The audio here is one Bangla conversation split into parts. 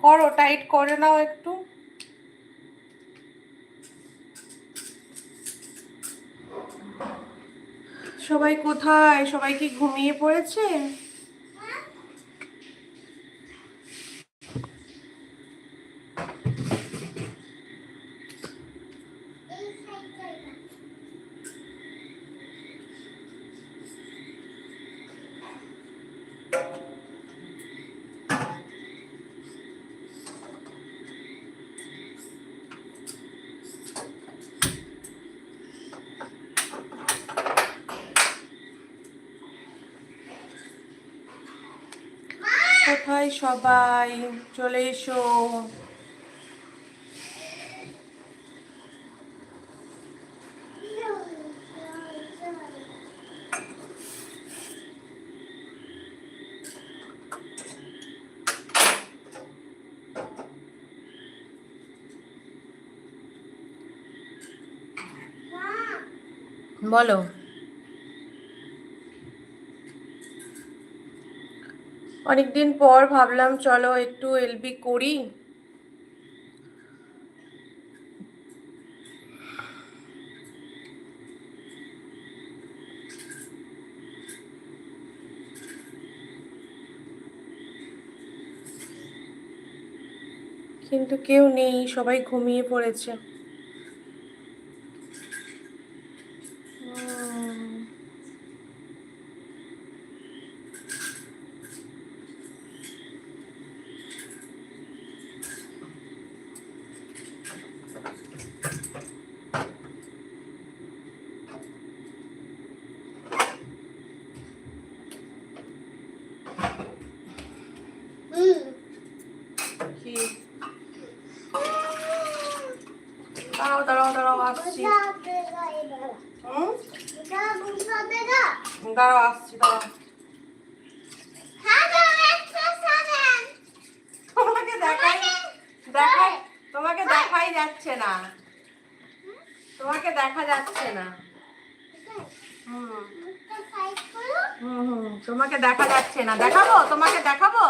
করো টাইট করে নাও একটু। সবাই কোথায়? সবাই কি ঘুমিয়ে পড়েছে? কোথায় সবাই চলে এসো। বলো। অনেকদিন পর ভাবলাম চলো একটু এলবি করি। কিন্তু কেউ নেই সবাই ঘুমিয়ে পড়েছে। কি দাঁড়াও দাঁড়াও দাঁড়াও আসছি। দাঁড়াও আসছি দাঁড়াও। তোমাকে দেখাই দেখাই তোমাকে দেখাই যাচ্ছে না। তোমাকে দেখা যাচ্ছে না। হুম। হুম হুম তোমাকে দেখা যাচ্ছে না। দেখাবো? তোমাকে দেখাবো?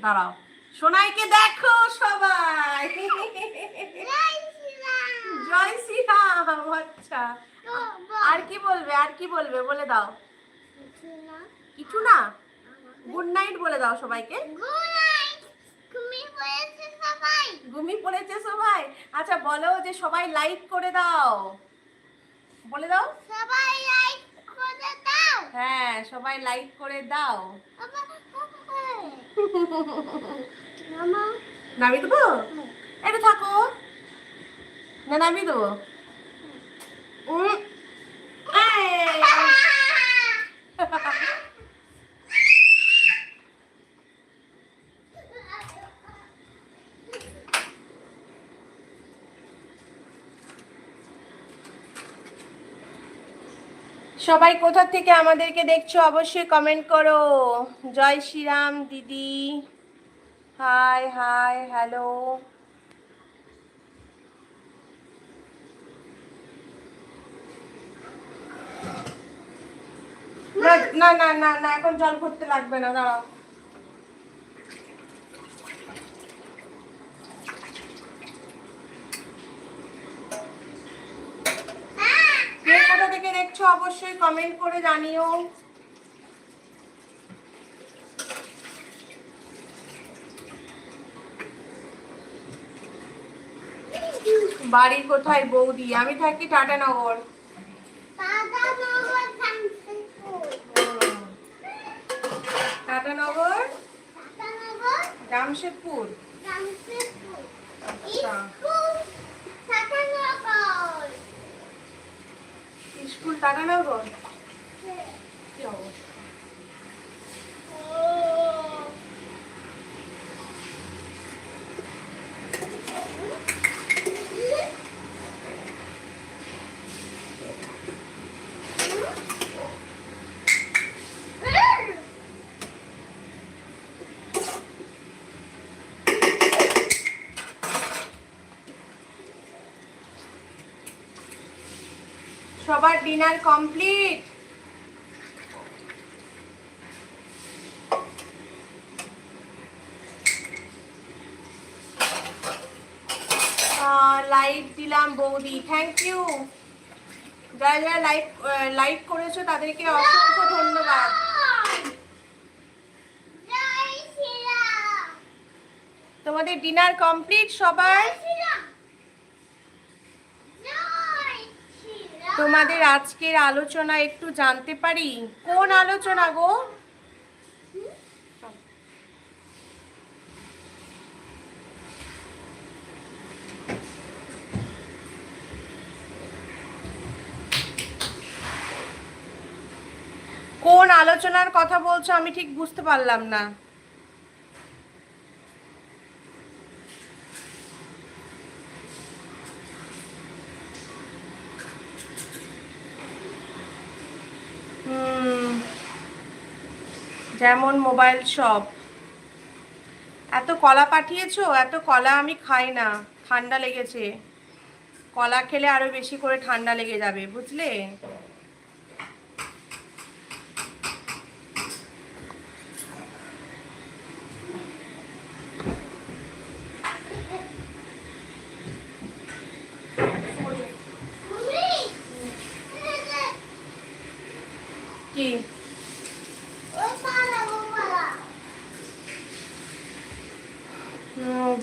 দাঁড়াও। সোনাইকে দেখো সবাই। জয় শ্রীরাম আচ্ছা। আর কি বলবে, আর কি বলবে? বলে দাও। কিছু না? গুড নাইট বলে দাও সবাইকে। ঘুমিয়ে পড়েছে সবাই। আচ্ছা বলো যে সবাই লাইক করে দাও। বলে দাও। হ্যাঁ সবাই লাইক করে দাও। নামিয়ে দেবো? এটা থাকো। না নামিয়ে দেবো। উম, এই। সবাই কোথা থেকে আমাদেরকে দেখছ অবশ্যই কমেন্ট করো। জয় শ্রীরাম, দিদি। হাই হাই হ্যালো না না না না, এখন জল করতে লাগবে না, দাঁড়াও কে কোথা থেকে দেখছ অবশ্যই কমেন্ট করে জানিও। বাড়ি কোথায় বৌদি? আমি থাকি টাটানগর ডিনার কমপ্লিট। লাইক দিলাম বৌদি থ্যাংক ইউ যারা যারা লাইক লাইক করেছ তাদেরকে অসংখ্য ধন্যবাদ। তোমাদের ডিনার কমপ্লিট সবার তোমাদের আজকের আলোচনা একটু জানতে পারি? কোন আলোচনা গো? কোন আলোচনার কথা বলছো আমি ঠিক বুঝতে পারলাম না। যেমন মোবাইল শপ। এত কলা পাঠিয়েছো, এত কলা আমি খাই না, ঠান্ডা লেগেছে। কলা খেলে আরও বেশি করে ঠান্ডা লেগে যাবে, বুঝলে কি হুম,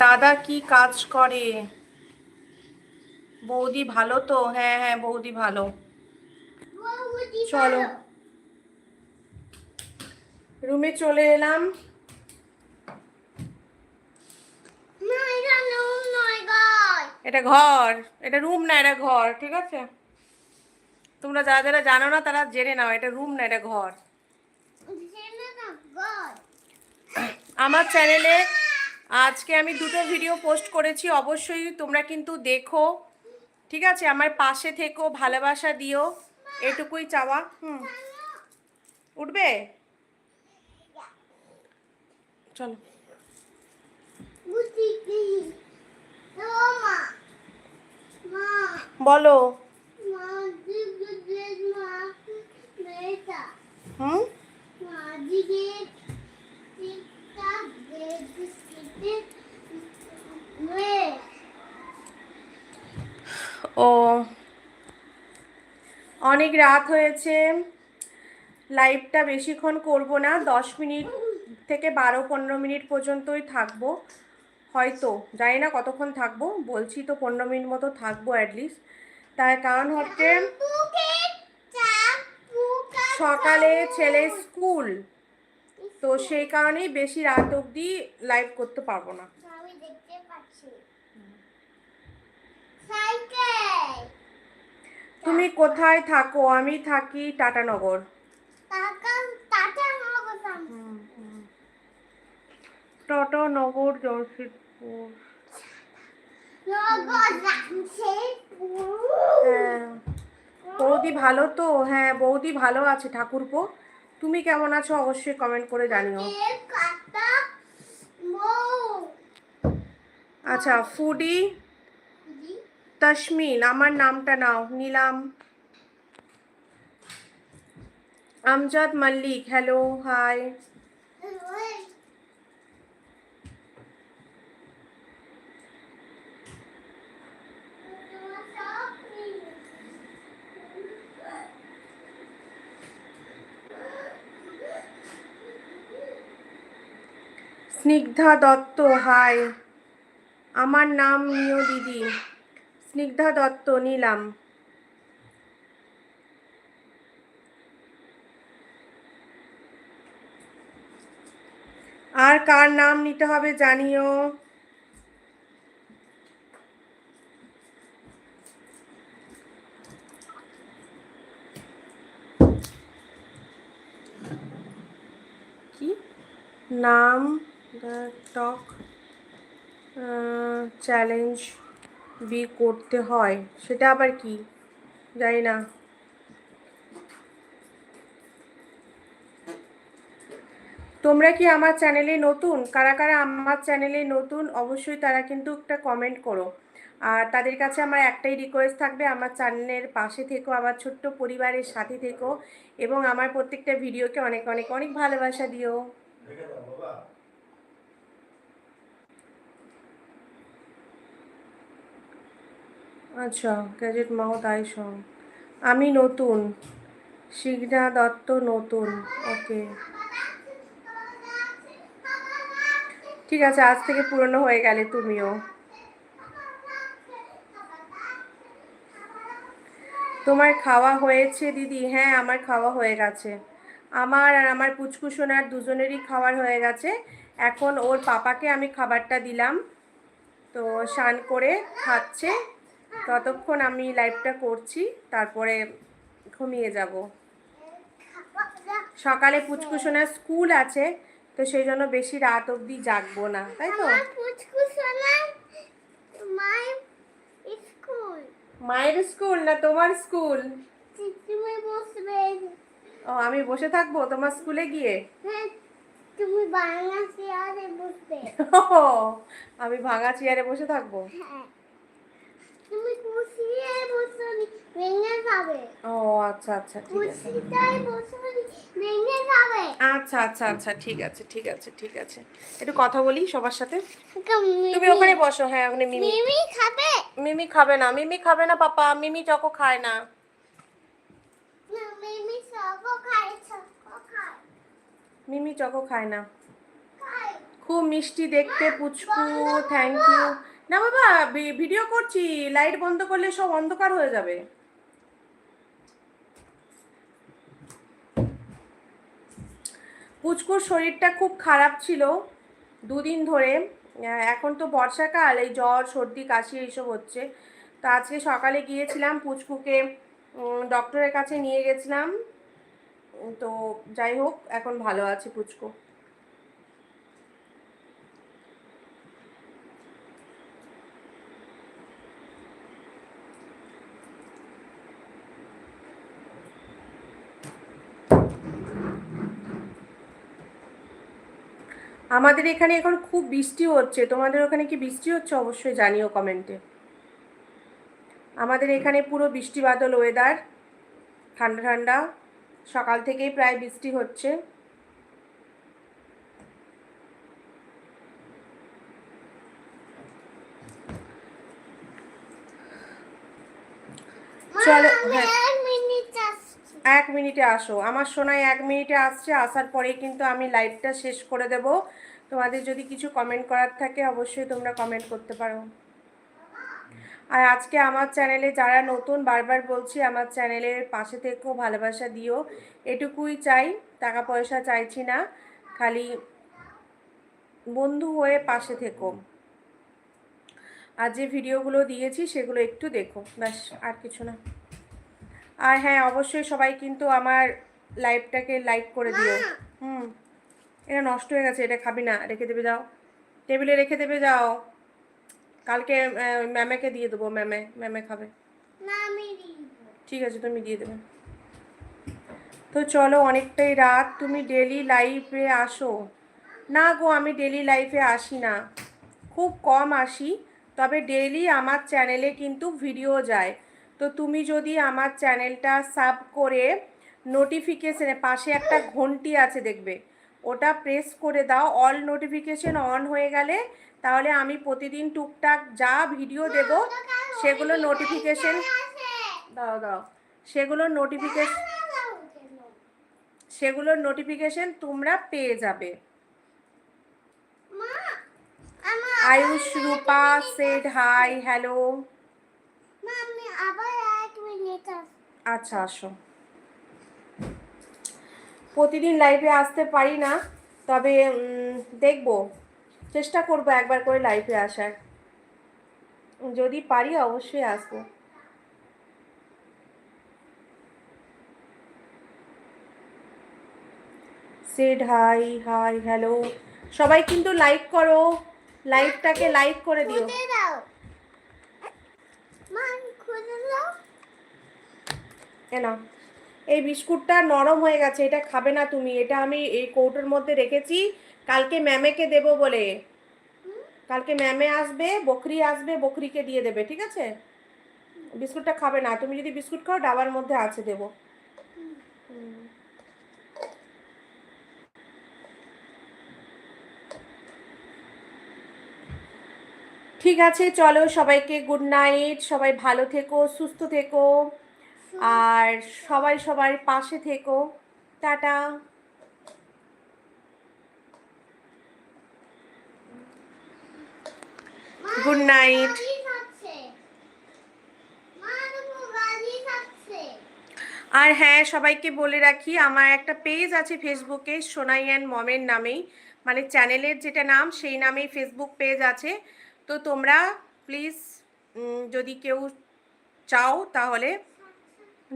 দাদা কি কাজ করে? বৌদি ভালো তো? হ্যাঁ হ্যাঁ বৌদি ভালো। চলো। রুমে চলে এলাম। এটা ঘর। এটা রুম না এটা ঘর ঠিক আছে? তোমরা যারা যারা জানো না তারা জেনে নাও এটা রুম না এটা ঘর। আমার চ্যানেলে আজকে আমি দুটো ভিডিও পোস্ট করেছি অবশ্যই তোমরা কিন্তু দেখো। ঠিক আছে? আমার পাশে থেকো ভালোবাসা দিও। এটুকুই চাওয়া। হুম। উঠবে? চলো। বলো। হুম? অনেক রাত হয়েছে। লাইভটা বেশিক্ষণ করব না। দশ মিনিট থেকে বারো, পনেরো মিনিট পর্যন্তই থাকব। হয়তো, জানি না কতক্ষণ থাকব। বলছি তো পনেরো মিনিট মতো থাকব অ্যাটলিস্ট তার কারণ হচ্ছে সকালে ছেলে স্কুল। তো সেই কারণেই বেশি রাত অবধি লাইভ করতে পারব না। সাইকেল। তুমি কোথায় থাকো? আমি থাকি টাটানগর টাটানগর জমশেদপুর। হ্যাঁ। বৌদি ভালো তো? হ্যাঁ বৌদি ভালো আছে ঠাকুরপো। তুমি কেমন আছো অবশ্যই কমেন্ট করে জানিও। আচ্ছা ফুডি? তসমিন আমার নামটা নাও, নিলাম। Amjad Mallick, hello, hi. Snigdha Dutta, hi. আমার নাম নিও দিদি। স্নিগ্ধা দত্ত নিলাম। আর কার নাম নিতে হবে জানিও। কি? নাম দ্য টক চ্যালেঞ্জ। বি করতে হয়, সেটা আবার কি? জানি না। তোমরা কি আমার চ্যানেলে নতুন? কারা কারা আমার চ্যানেলে নতুন, অবশ্যই তারা কিন্তু একটা কমেন্ট করো। আর তাদের কাছে আমার একটাই রিকোয়েস্ট থাকবে, আমার চ্যানেলের পাশে থেকো, আমার ছোট্ট পরিবারের সাথে থেকো, এবং আমার প্রত্যেকটা ভিডিওকে অনেক অনেক অনেক ভালোবাসা দিও। আচ্ছা গ্যাজেট মাহত আই সং আমি নতুন, শিগনা দত্ত নতুন, ওকে। ঠিক আছে, আজ থেকে পুরনো হয়ে গেলে তুমিও। তোমার খাওয়া হয়েছে, দিদি? হ্যাঁ আমার খাওয়া হয়ে গেছে। আমার আর আমার পুচকুসোনার দুজনেরই খাবার হয়ে গেছে। এখন ওর পাপাকে আমি খাবারটা দিলাম। তো স্নান করে খাচ্ছে। ততক্ষণ আমি লাইভটা করছি তারপরে ঘুমিয়ে যাব। সকালে পুচকুসোনার স্কুল আছে তো সেই জন্য বেশি রাত অবধি জাগবো না তাই তো? মায়ের স্কুল। না তোমার স্কুল? ও আমি বসে থাকব তোমার স্কুলে গিয়ে? হ্যাঁ তুমি বাংলা চেয়ারে বসবে। আমি ভাঙা চেয়ারে বসে থাকব? হ্যাঁ। তুমি কুশিয়ে বসবি ভেঙে যাবে। ও আচ্ছা আচ্ছা ঠিক আছে। কুশিটাই বসবি ভেঙে যাবে। আচ্ছা আচ্ছা আচ্ছা ঠিক আছে ঠিক আছে ঠিক আছে। একটু কথা বলি সবার সাথে? তুমি ওখানে বসো হ্যাঁ ওখানে মিমি। মিমি খাবে? মিমি খাবে না মিমি খাবে না পাপা মিমি চকো খায় না। না মিমি খায় খায়। মিমি চকো খায় না। খুব মিষ্টি দেখতে পুচকু থ্যাংক ইউ না বাবা ভিডিও করছি, লাইট বন্ধ করলে সব অন্ধকার হয়ে যাবে। পুচকুর শরীরটা খুব খারাপ ছিল দুদিন ধরে। এখন তো বর্ষাকাল, এই জ্বর, সর্দি, কাশি এইসব হচ্ছে। তো আজকে সকালে গিয়েছিলাম পুচকুকে ডক্টরের কাছে নিয়ে গেছিলাম। তো যাই হোক, এখন ভালো আছে পুচকু। আমাদের এখানে এখন খুব বৃষ্টি হচ্ছে। তোমাদের ওখানে কি বৃষ্টি হচ্ছে? অবশ্যই জানিও কমেন্টে আমাদের এখানে পুরো বৃষ্টি বাদল ওয়েদার ঠান্ডা ঠান্ডা। সকাল থেকেই প্রায় বৃষ্টি হচ্ছে। চলো হ্যাঁ। এক মিনিট আসো। আমার সোনায় এক মিনিটে আসছে, আসার পরেই কিন্তু আমি লাইভটা শেষ করে দেব। তোমাদের যদি কিছু কমেন্ট করার থাকে, অবশ্যই তোমরা কমেন্ট করতে পারো। আর আজকে আমার চ্যানেলে যারা নতুন, বারবার বলছি, আমার চ্যানেলের পাশে থেকেও ভালোবাসা দিও। এটুকুই চাই টাকা পয়সা চাইছি না, খালি বন্ধু হয়ে পাশে থেকো। আর যে ভিডিওগুলো দিয়েছি, সেগুলো একটু দেখো, ব্যাস, আর কিছু না। আর হ্যাঁ অবশ্যই সবাই কিন্তু আমার লাইভটাকে লাইক করে দিও। হুম। এটা নষ্ট হয়ে গেছে এটা খাবি না রেখে দেবে যাও। টেবিলে রেখে দেবে যাও। কালকে ম্যামেকে দিয়ে দেবো ম্যামে ম্যামে খাবে। ঠিক আছে তুমি দিয়ে দেবে। তো চলো অনেকটাই রাত তুমি ডেলি লাইফে আসো। না গো আমি ডেলি লাইফে আসি না। খুব কম আসি তবে ডেলি আমার চ্যানেলে কিন্তু ভিডিও যায়। তো তুমি যদি আমার চ্যানেলটা সাব করে নোটিফিকেশনে পাশে একটা ঘন্টি আছে দেখবে ওটা প্রেস করে দাও অল নোটিফিকেশন অন হয়ে গেলে তাহলে আমি প্রতিদিন টুকটাক যা ভিডিও দেব সেগুলো নোটিফিকেশন দাও দাও সেগুলোর নোটিফিকেশন সেগুলোর নোটিফিকেশন তোমরা পেয়ে যাবে। Ayush Rupa said hi hello আমি আবার এক মিনিট আচ্ছা আসো। প্রতিদিন লাইভে আসতে পারি না তবে দেখব। চেষ্টা করব একবার করে লাইভে আসার। যদি পারি অবশ্যই আসব। সেড হাই হাই হ্যালো সবাই কিন্তু লাইক করো। লাইভটাকে লাইক করে দিও খুঁজে দাও মা খুঁজে দাও এ নাও। এই বিস্কুটটা নরম হয়ে গেছে, এটা খাবে না তুমি। এটা আমি এই কৌটোর মধ্যে রেখেছি। কালকে ম্যামেকে দেব বলে। কালকে ম্যামে আসবে, বকরি আসবে, বকরিকে দিয়ে দেবে, ঠিক আছে? বিস্কুটটা খাবে না। তুমি যদি বিস্কুট খাও, ডাবার মধ্যে আছে, দেবো। ঠিক আছে, চলো সবাইকে গুড নাইট। সবাই ভালো থেকো, সুস্থ থেকো। আর সবাই সবার পাশে থেকো। টাটা। গুড নাইট আর হ্যাঁ সবাইকে বলে রাখি, আমার একটা পেজ আছে ফেসবুকে সোনাই অ্যান্ড মমের নামেই। মানে চ্যানেলের যেটা নাম, সেই নামেই ফেসবুক পেজ আছে। তো তোমরা প্লিজ যদি কেউ চাও, তাহলে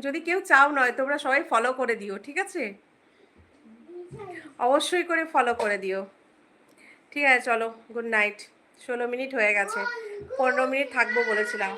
যদি কেউ চাও নয়, তোমরা সবাই ফলো করে দিও, ঠিক আছে? অবশ্যই করে ফলো করে দিও। ঠিক আছে, চলো গুড নাইট ষোলো মিনিট হয়ে গেছে, পনেরো মিনিট থাকব বলেছিলাম।